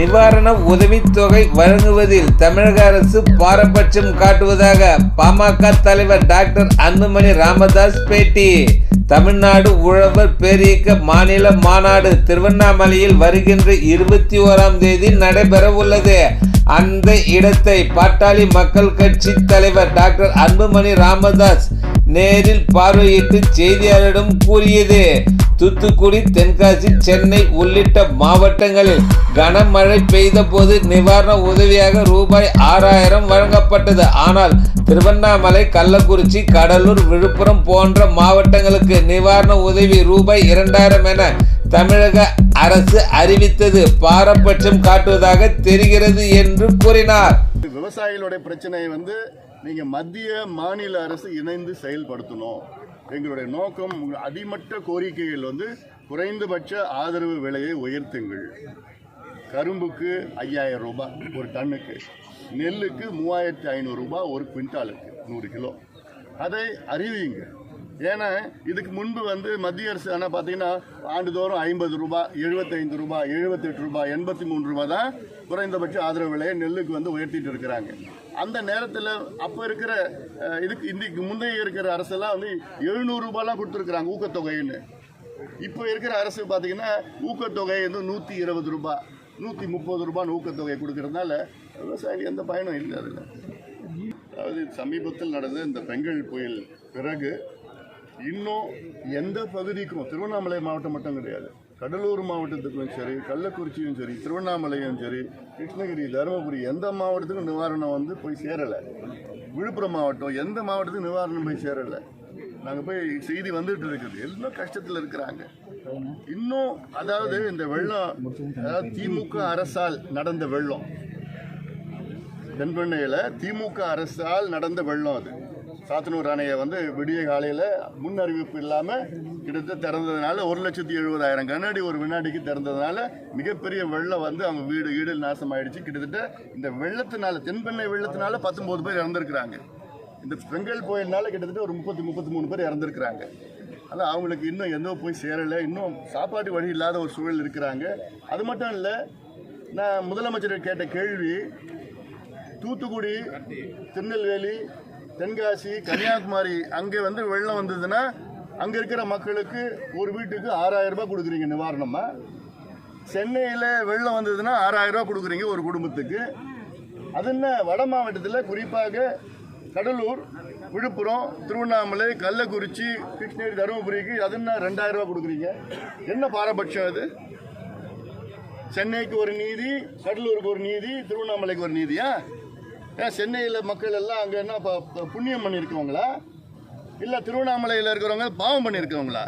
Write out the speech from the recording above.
நிவாரண உதவித்தொகை வழங்குவதில் தமிழக அரசு பாரபட்சம் காட்டுவதாக பாமக தலைவர் டாக்டர் அன்புமணி ராமதாஸ் பேட்டி. தமிழ்நாடு உழவர் பேரியக்க மாநில மாநாடு திருவண்ணாமலையில் வருகின்ற இருபத்தி ஓராம் தேதி நடைபெற உள்ளது. அந்த இடத்தை பாட்டாளி மக்கள் கட்சி தலைவர் டாக்டர் அன்புமணி ராமதாஸ் நேரில் பார்வையிட்டு செய்தியாளரிடம் கூறியது. தூத்துக்குடி தென்காசி சென்னை உள்ளிட்ட மாவட்டங்களில் கனமழை பெய்த போது நிவாரண உதவியாக ரூபாய் ஆறாயிரம் வழங்கப்பட்டது. ஆனால் திருவண்ணாமலை கள்ளக்குறிச்சி கடலூர் விழுப்புரம் போன்ற மாவட்டங்களுக்கு நிவாரண உதவி ரூபாய் இரண்டாயிரம் என தமிழக அரசு அறிவித்தது. பாரபட்சம் காட்டுவதாக தெரிகிறது என்று கூறினார். விவசாயிகளுடைய பிரச்சனையை வந்து நீங்க மத்திய மாநில அரசு இணைந்து செயல்படுத்தணும். எங்களுடைய நோக்கம் அடிமட்ட கோரிக்கைகள் வந்து குறைந்தபட்ச ஆதரவு விலையை உயர்த்துங்கள். கரும்புக்கு ஐயாயிரம் ரூபாய் ஒரு டன்னுக்கு நெல்லுக்கு மூவாயிரத்தி ஐநூறுரூபா ஒரு குவிண்டாலுக்கு நூறு கிலோ. அதை அறிவிங்க ஏன்னா இதுக்கு முன்பு வந்து மத்திய அரசு ஆனால் பார்த்தீங்கன்னா ஆண்டுதோறும் ஐம்பது ரூபாய் எழுபத்தைந்து ரூபாய் எழுபத்தெட்டு ரூபாய் எண்பத்தி மூணு ரூபாய் தான் குறைந்தபட்ச ஆதரவு விலையை நெல்லுக்கு வந்து உயர்த்திட்டு இருக்கிறாங்க. அந்த நேரத்தில் அப்போ இருக்கிற இதுக்கு இன்றைக்கு முந்தைய இருக்கிற அரசெல்லாம் வந்து எழுநூறு ரூபாய்லாம் கொடுத்துருக்குறாங்க ஊக்கத்தொகைன்னு. இப்போ இருக்கிற அரசு பார்த்தீங்கன்னா ஊக்கத்தொகை வந்து நூற்றி இருபது ரூபாய் நூற்றி முப்பது ரூபான்னு ஊக்கத்தொகை கொடுக்கறதுனால விவசாயிகள் எந்த பயனும் இல்லை அதில். அதாவது சமீபத்தில் நடந்த இந்த பெங்கல் புயல் பிறகு இன்னும் எந்த பகுதிக்கும் திருவண்ணாமலை மாவட்டம் மட்டும் கிடையாது. கடலூர் மாவட்டத்துக்கும் சரி கள்ளக்குறிச்சியும் சரி திருவண்ணாமலையும் சரி கிருஷ்ணகிரி தருமபுரி எந்த மாவட்டத்துக்கும் நிவாரணம் வந்து போய் சேரலை. விழுப்புரம் மாவட்டம் எந்த மாவட்டத்துக்கும் நிவாரணம் போய் சேரலை. நாங்கள் போய் செய்தி வந்துட்டு இருக்குது. எல்லாம் கஷ்டத்தில் இருக்கிறாங்க. இன்னும் அதாவது இந்த வெள்ளம் அதாவது திமுக அரசால் நடந்த வெள்ளம். தென்பெண்ணையில் திமுக அரசால் நடந்த வெள்ளம் அது. சாத்தனூர் அணையை வந்து விடிய காலையில் முன் அறிவிப்பு இல்லாமல் கிட்டத்தட்ட திறந்ததுனால ஒரு லட்சத்தி எழுபதாயிரம் கண்ணாடி ஒரு வினாடிக்கு திறந்ததுனால மிகப்பெரிய வெள்ளம் வந்து அவங்க வீடு வீடு நாசமாயிடுச்சு. கிட்டத்தட்ட இந்த வெள்ளத்தினால தென்பெண்ணை வெள்ளத்தினால பத்தொம்போது பேர் இறந்துருக்குறாங்க. இந்த பெங்கல் புயல்னால கிட்டத்தட்ட ஒரு முப்பத்தி முப்பத்தி மூணு பேர் இறந்துருக்குறாங்க. ஆனால் அவங்களுக்கு இன்னும் எந்த போய் சேரலை. இன்னும் சாப்பாட்டு வழி இல்லாத ஒரு சூழல் இருக்கிறாங்க. அது மட்டும் இல்லை நான் முதலமைச்சர் கேட்ட கேள்வி தூத்துக்குடி திருநெல்வேலி தென்காசி கன்னியாகுமரி அங்கே வந்து வெள்ளம் வந்ததுன்னா அங்கே இருக்கிற மக்களுக்கு ஒரு வீட்டுக்கு ஆறாயிரம் ரூபாய் கொடுக்குறீங்க நிவாரணமாக சென்னையில் வெள்ளம் வந்ததுன்னா ஆறாயிரம் ரூபாய் கொடுக்குறீங்க ஒரு குடும்பத்துக்கு. அது என்ன வட மாவட்டத்தில் குறிப்பாக கடலூர் விழுப்புரம் திருவண்ணாமலை கள்ளக்குறிச்சி கிருஷ்ணகிரி தருமபுரிக்கு அது என்ன ரெண்டாயிரம் ரூபாய் கொடுக்குறீங்க? என்ன பாரபட்சம் அது? சென்னைக்கு ஒரு நீதி கடலூருக்கு ஒரு நீதி திருவண்ணாமலைக்கு ஒரு நீதியா? ஏன் சென்னையில் மக்கள் எல்லாம் அங்கே என்ன ப- புண்ணியம் பண்ணியிருக்கவங்களா இல்லை திருவண்ணாமலையில் இருக்கிறவங்க பாவம் பண்ணியிருக்கவங்களா